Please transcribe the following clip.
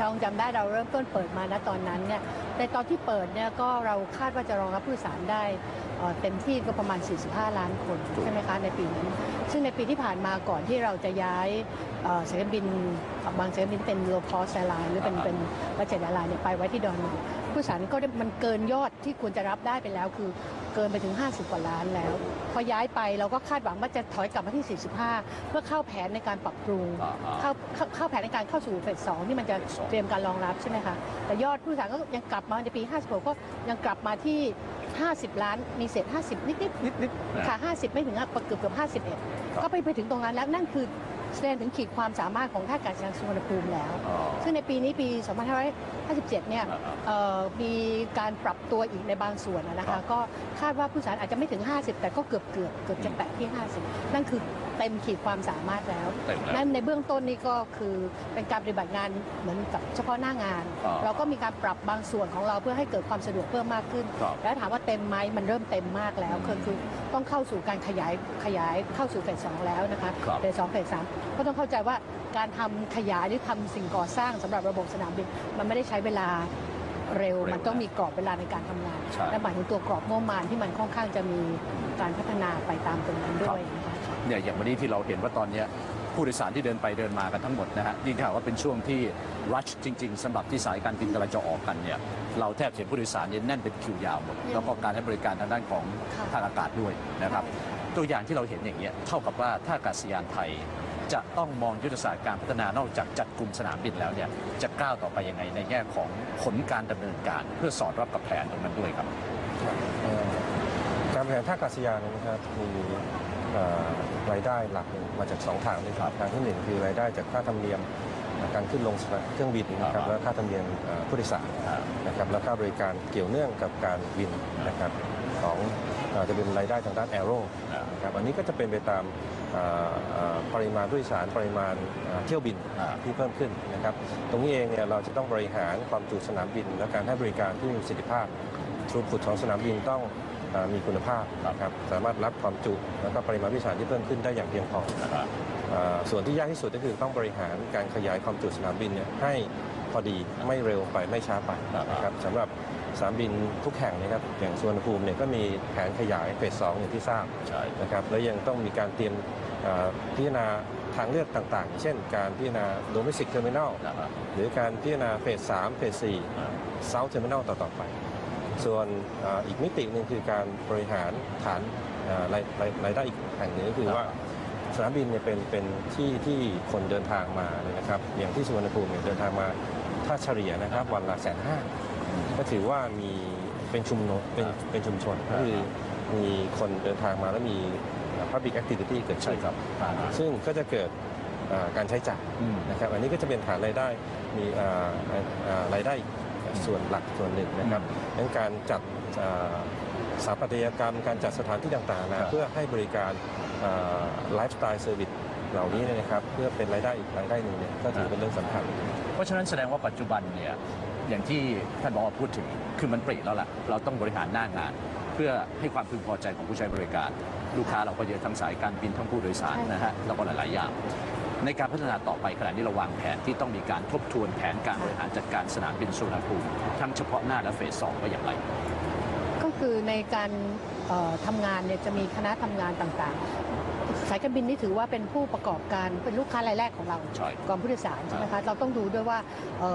เราจำได้เราเริ่มต้นเปิดมาณตอนนั้นเนี่ยในตอนที่เปิดเนี่ยก็เราคาดว่าจะรองรับผู้โดยสารได้เอ่อเต็มที่ก็ประมาณ 45 ล้านคนใช่ไหมคะในปีนั้น ซึ่งในปีที่ผ่านมาก่อนที่เราจะย้ายเอ่อสายการบินบางสายการบินเป็น low cost airline หรือเป็นอ่าเป็นบัจเจ็ตแอร์ไลน์เนี่ยไปไว้ที่ดอนเมืองผู้โดยสารก็ได้มันเกินยอดที่ควรจะรับได้ไปแล้วคือ เกินไปถึง 50 กว่าล้านแล้ว พอย้ายไปเราก็คาดหวังว่าจะถอยกลับมาที่ 45 เพื่อเข้าแผนในการปรับปรุง อ่าอ่าเข้าเข้าเข้าแผนในการเข้าสู่เฟสสองที่มันจะเฟสสองเตรียมการรองรับใช่ไหมคะแต่ยอดผู้โดยสารก็ยังกลับมาในปี 56 ก็ยังกลับมาที่ 50 ล้านมีเศษ 50 นิดนิดนิดๆค่ะ 50 ไม่ถึงอะเกือบเกือบครับ51 ก็ไปไปถึงตรงนั้นแล้วนั่นคือ แสดงถึงขีดความสามารถของท่าอากาศยานสุวรรณภูมิแล้ว อ๋อ ซึ่งในปีนี้ปี 2557 เนี่ยอ่าอ่าเอ่อมีการปรับตัวอีกในบางส่วนนะครัคะ บ ก็คาดว่าผู้โดยสารอาจจะไม่ถึง 50 แต่ก็เกือบเกือบเกือบจะแตะที่ 50 นั่นคือเต็มขีดความสามารถแล้ว เต็มแล้ว นั่นในเบื้องต้นนี่ก็คือเป็นการปฏิบัติงานเหมือนกับเฉพาะหน้างานอ่าเราก็มีการปรับบางส่วนของเราเพื่อให้เกิดความสะดวกเพิ่มมากขึ้น ครับแล้วถามว่าเต็มไหมมันเริ่มเต็มมากแล้วอืมคือคือ ต้องเข้าสู่การขยายขยายเข้าสู่เฟสสองแล้วนะคะครับ เฟสสองเฟสสามก็ต้องเข้าใจว่าการทำขยายหรือทำสิ่งก่อสร้างสำหรับระบบสนามบินมันไม่ได้ใช้เวลาเร็ว เร็วมันต้องมีกรอบเวลาในการทำงาน ใช่ และหมายถึงตัวกรอบงบประมาณที่มันค่อนข้างจะมีการพัฒนาไปตามตรงนั้นด้วยนะคะ เนี่ยอย่างวันนี้ที่เราเห็นว่าตอนเนี้ย ผู้โดยสารที่เดินไปเดินมากันทั้งหมดนะฮะยิ่งถ้าหากว่าเป็นช่วงที่รัชจริง ๆสำหรับที่สายการบินกำลังจะออกกันเนี่ยเราแทบจะเห็นผู้โดยสารเนี่ยแน่นเป็นคิวยาวหมดแล้วก็การให้บริการทางด้านของค่ะทางอากาศด้วยนะครับตัวอย่างที่เราเห็นอย่างเงี้ยเท่ากับว่าท่าอากาศยานไทยจะต้องมองยุทธศาสตร์การพัฒนานอกจากจัดกลุ่มสนามบินแล้วเนี่ยจะก้าวต่อไปยังไงในแง่ของผลการดำเนินการ เพื่อสอดรับกับแผนตรงนั้นด้วยครับ เอ่อการบริหารท่าอากาศยานนะครับมีเอ่อรายได้หลักมาจากสองทางด้วยครับทางที่หนึ่งคือรายได้จากค่าธรรมเนียมการขึ้นลงเครื่องบินนะครับอ่าและค่าธรรมเนียมเอ่อผู้โดยสารอ่านะครับและค่าบริการเกี่ยวเนื่องกับการบินนะครับของเอ่อจะเป็นรายได้ทางด้านแอโร่อ่านะครับอันนี้ก็จะเป็นไปตามเอ่อเอ่อปริมาณผู้โดยสารปริมาณเอ่อเที่ยวบินอ่าที่เพิ่มขึ้นนะครับตรงนี้เองเนี่ยเราจะต้องบริหารความจุสนามบิน และการให้บริการที่มีประสิทธิภาพทรูพุตของสนามบินต้องเออ มีคุณภาพนะครับสามารถรับความจุแล้วก็ปริมาณผู้โดยสารที่เพิ่มขึ้นได้อย่างเพียงพอนะครับเอ่อส่วนที่ยากที่สุดก็คือต้องบริหารการขยายความจุสนามบินเนี่ยให้พอดีไม่เร็วไปไม่ช้าไปนะครับสำหรับสนามบินทุกแห่งนะครับอย่างสุวรรณภูมิเนี่ยก็มีแผนขยายเฟสสองอย่างที่ทราบใช่นะครับแล้วยังต้องมีการเตรียมเอ่อพิจารณาทางเลือกต่างๆ เช่นการพิจารณา domestic terminal นะครับหรือการพิจารณาเฟสสามเฟสสี่อ่าเซาท์เทอร์มินอลต่อๆไป ส่วนเอ่ออีกมิติหนึ่งคือการบริหารฐานเอ่อรายรายรายได้อีกแห่งหนึ่งก็คือว่าสนามบินเนี่ยเป็นเป็นที่ที่คนเดินทางมาเนี่ยนะครับ อย่างที่สุวรรณภูมิเนี่ยเดินทางมาถ้าเฉลี่ยนะครับวันละแสนห้าก็ถือว่ามีเป็นชุมนุมเป็นเป็นชุมชนก็คือมีคนเดินทางมาแล้วมีเอ่อ public activity เกิดใช่ขึ้นครับอ่าซึ่งก็จะเกิดเอ่อการใช้จ่ายอืมนะครับ อันนี้ก็จะเป็นฐานรายได้มีเอ่อเอ่อรายได้ ส่วนหลักส่วนหนึ่งนะครับดังการจัดเอ่อสถาปัตยกรรม การจัดสถานที่ต่างๆครันะบเพื่อให้บริการไลฟ์สไตล์เซอร์วิสเหล่านี้เนี่ยนะครับเพื่อเป็นรายได้อีกรายได้หนึ่งเนี่ยก็ถือเป็นเรื่องสำคัญ เพราะฉะนั้นแสดงว่าปัจจุบันเนี่ยอย่างที่ท่านบอกพูดถึงคือมันปริแล้วล่ะเราต้องบริหารหน้างาน เพื่อให้ความพึงพอใจของผู้ใช้บริการ ลูกค้าเราก็เยอะทั้งสายการบินทั้งผู้โดยสารใช่นะฮะแล้วก็หลาย ๆ อย่าง ในการพัฒนาต่อไปขณะนี้เราวางแผนที่ต้องมีการทบทวนแผนการบริหารจัดการสนามบินสุวรรณภูมิทั้งเฉพาะหน้าและเฟสสองว่าอย่างไร ก็คือในการเอ่อทำงานเนี่ยจะมีคณะทำงานต่างๆ สายการบินนี่ถือว่าเป็นผู้ประกอบการเป็นลูกค้ารายแรกของเราใช่ก่อนผู้โดยสารใช่ไหมคะเราต้องดูด้วยว่าเอ่อ